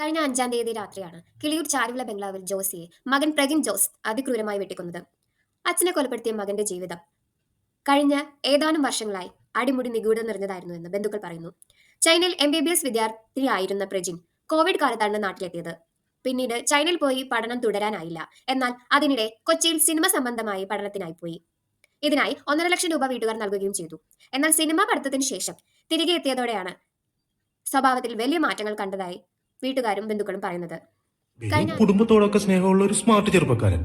കഴിഞ്ഞ അഞ്ചാം തീയതി രാത്രിയാണ് കിളിയൂർ ചാരുവിള ബംഗ്ലാവിൽ ജോസിയെ മകൻ പ്രഗിൻ ജോസ് അതിക്രൂരമായി വെട്ടിക്കൊന്നത്. അച്ഛനെ കൊലപ്പെടുത്തിയ മകന്റെ ജീവിതം. കഴിഞ്ഞ ഏതാനും വർഷങ്ങളായി അടിമുടി നിഗൂഢം നിറഞ്ഞതായിരുന്നു എന്ന് ബന്ധുക്കൾ പറയുന്നു. ചൈനയിൽ എം ബി ബി എസ് വിദ്യാർത്ഥിയായിരുന്ന പ്രജിൻ കോവിഡ് കാലത്താണ് നാട്ടിലെത്തിയത്. പിന്നീട് ചൈനയിൽ പോയി പഠനം തുടരാനായില്ല. എന്നാൽ അതിനിടെ കൊച്ചിയിൽ സിനിമ സംബന്ധമായി പഠനത്തിനായി പോയി. ഇതിനായി ഒന്നര ലക്ഷം രൂപ വീട്ടുകാർ നൽകുകയും ചെയ്തു. എന്നാൽ സിനിമ പഠിത്തത്തിന് ശേഷം തിരികെ എത്തിയതോടെയാണ് സ്വഭാവത്തിൽ വലിയ മാറ്റങ്ങൾ കണ്ടതായി വീട്ടുകാരും ബന്ധുക്കളും പറയുന്നത്. കുടുംബത്തോടൊക്കെ സ്നേഹമുള്ള ഒരു സ്മാർട്ട് ചെറുപ്പക്കാരൻ.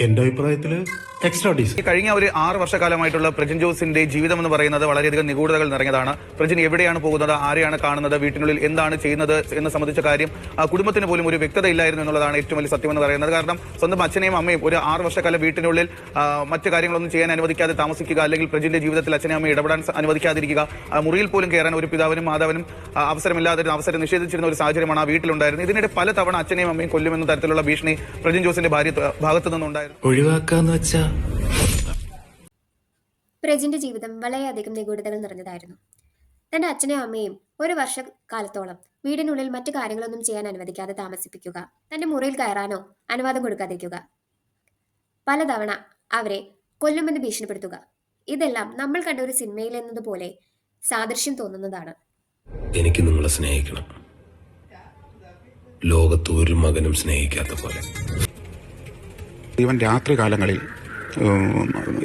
എന്റെ അഭിപ്രായത്തിൽ കഴിഞ്ഞ ഒരു ആറ് വർഷക്കാലമായിട്ടുള്ള പ്രജൻ ജോസിന്റെ ജീവിതം എന്ന് പറയുന്നത് വളരെയധികം നിഗൂഢതകൾ നിറഞ്ഞതാണ്. പ്രജിൻ എവിടെയാണ് പോകുന്നത്? ആരെയാണ് കാണുന്നത്? വീട്ടിനുള്ളിൽ എന്താണ് ചെയ്യുന്നത്? എന്ന് സംബന്ധിച്ച കാര്യം ആ, കുടുംബത്തിന് പോലും ഒരു വ്യക്തത ഇല്ലായിരുന്നു എന്നുള്ളതാണ് ഏറ്റവും വലിയ സത്യം എന്ന് പറയുന്നത്. കാരണം സ്വന്തം അച്ഛനെയും അമ്മയും ഒരു ആറ് വർഷക്കാലം വീട്ടിനുള്ളിൽ മറ്റു കാര്യങ്ങളൊന്നും ചെയ്യാൻ അനുവദിക്കാതെ താമസിക്കുക അല്ലെങ്കിൽ പ്രജിന്റെ ജീവിതത്തിൽ അച്ഛനെയും അമ്മയും ഇടപെടാൻ അനുവദിക്കാതിരിക്കുക ആ, മുറിയിൽ പോലും കയറാൻ ഒരു പിതാവിനും മാതാവിനും അവസരമില്ലാതെ ഒരു അവസരം നിഷേധിച്ചിരുന്ന ഒരു സാഹചര്യമാണ് ആ വീട്ടിലുണ്ടായിരുന്നത്. ഇതിനിടെ പല തവണ അച്ഛനെയും അമ്മയും കൊല്ലുമെന്ന തരത്തിലുള്ള ഭീഷണി പ്രജിൻ ജോസിന്റെ ഭാര്യ ഭാഗത്തു നിന്നുണ്ടായിരുന്നു ഒഴിവാക്കാന്ന് വെച്ചാ പ്രജിന്റെ ജീവിതം വളരെയധികം നിഗൂഢതകൾ നിറഞ്ഞതായിരുന്നു. തന്റെ അച്ഛനെയും അമ്മയും ഒരു വർഷക്കാലത്തോളം വീടിനുള്ളിൽ മറ്റു കാര്യങ്ങളൊന്നും ചെയ്യാൻ അനുവദിക്കാതെ താമസിപ്പിക്കുക തന്റെ മുറിയിൽ കയറാനോ അനുവാദം കൊടുക്കാതിരിക്കുക. പലതവണ അവരെ കൊല്ലുമെന്ന് ഭീഷണിപ്പെടുത്തുക. ഇതെല്ലാം നമ്മൾ കണ്ട ഒരു സിനിമയിൽ എന്നതുപോലെ സാദൃശ്യം തോന്നുന്നതാണ്. എനിക്ക് നിങ്ങളെ സ്നേഹിക്കണം. ലോകത്ത് ഒരു മകനും സ്നേഹിക്കാത്ത പോലെ. ഇവൻ രാത്രി കാലങ്ങളിൽ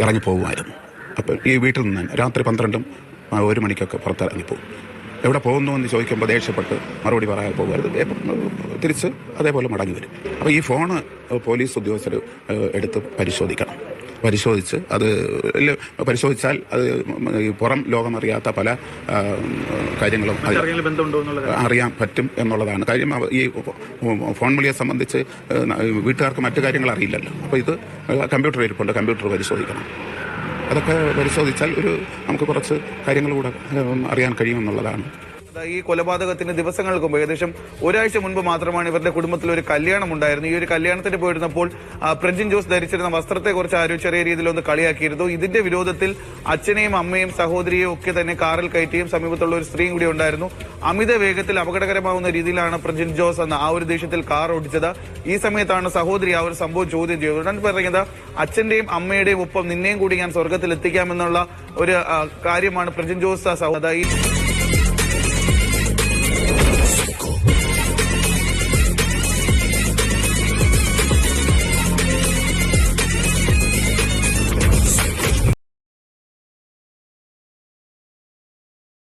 ഇറങ്ങി അപ്പോൾ ഈ വീട്ടിൽ നിന്ന് രാത്രി പന്ത്രണ്ടും ഒരു മണിക്കൊക്കെ പുറത്തിറങ്ങിപ്പോകും എവിടെ പോകുന്നു എന്ന് ചോദിക്കുമ്പോൾ ദേഷ്യപ്പെട്ട് മറുപടി പറയാൻ പോകരുത് തിരിച്ച് അതേപോലെ മടങ്ങി വരും. അപ്പോൾ ഈ ഫോണ് പോലീസ് ഉദ്യോഗസ്ഥർ എടുത്ത് പരിശോധിക്കണം. പരിശോധിച്ച് അത് പരിശോധിച്ചാൽ അത് പുറം ലോകമറിയാത്ത പല കാര്യങ്ങളും അറിയാൻ പറ്റും എന്നുള്ളതാണ് കാര്യം. ഈ ഫോൺ വിളിയെ സംബന്ധിച്ച് വീട്ടുകാർക്ക് മറ്റു കാര്യങ്ങൾ അറിയില്ലല്ലോ. അപ്പോൾ ഇത് കമ്പ്യൂട്ടർ ഇരിപ്പുണ്ട് കമ്പ്യൂട്ടർ പരിശോധിക്കണം. അതൊക്കെ പരിശോധിച്ചാൽ ഒരു നമുക്ക് കുറച്ച് കാര്യങ്ങൾ കൂടെ അറിയാൻ കഴിയുമെന്നുള്ളതാണ്. ഈ കൊലപാതകത്തിന് ദിവസങ്ങൾക്ക് മുമ്പ് ഏകദേശം ഒരാഴ്ച മുൻപ് മാത്രമാണ് ഇവരുടെ കുടുംബത്തിൽ ഒരു കല്യാണം ഉണ്ടായിരുന്നു ഈ ഒരു കല്യാണത്തിന് പോയിരുന്നപ്പോൾ പ്രജിൻ ജോസ് ധരിച്ചിരുന്ന വസ്ത്രത്തെക്കുറിച്ച് ആരും ചെറിയ രീതിയിൽ ഒന്ന് കളിയാക്കിയിരുന്നു. ഇതിന്റെ വിരോധത്തിൽ അച്ഛനെയും അമ്മയും സഹോദരിയെയും ഒക്കെ തന്നെ കാറിൽ കയറ്റിയും സമീപത്തുള്ള ഒരു സ്ത്രീയും കൂടി ഉണ്ടായിരുന്നു. അമിത വേഗത്തിൽ അപകടകരമാവുന്ന രീതിയിലാണ് പ്രജിൻ ജോസ് എന്ന ആ ഒരു ദേഷ്യത്തിൽ കാർ ഓടിച്ചത്. ഈ സമയത്താണ് സഹോദരി ആ ഒരു സംഭവം ചോദ്യം ചെയ്തത്. ഉടൻ പറയുന്നത് അച്ഛന്റെയും അമ്മയുടെയും ഒപ്പം നിന്നെയും കൂടി ഞാൻ സ്വർഗത്തിൽ എത്തിക്കാമെന്നുള്ള ഒരു കാര്യമാണ് പ്രജിൻ ജോസ് സഹോദരി 5.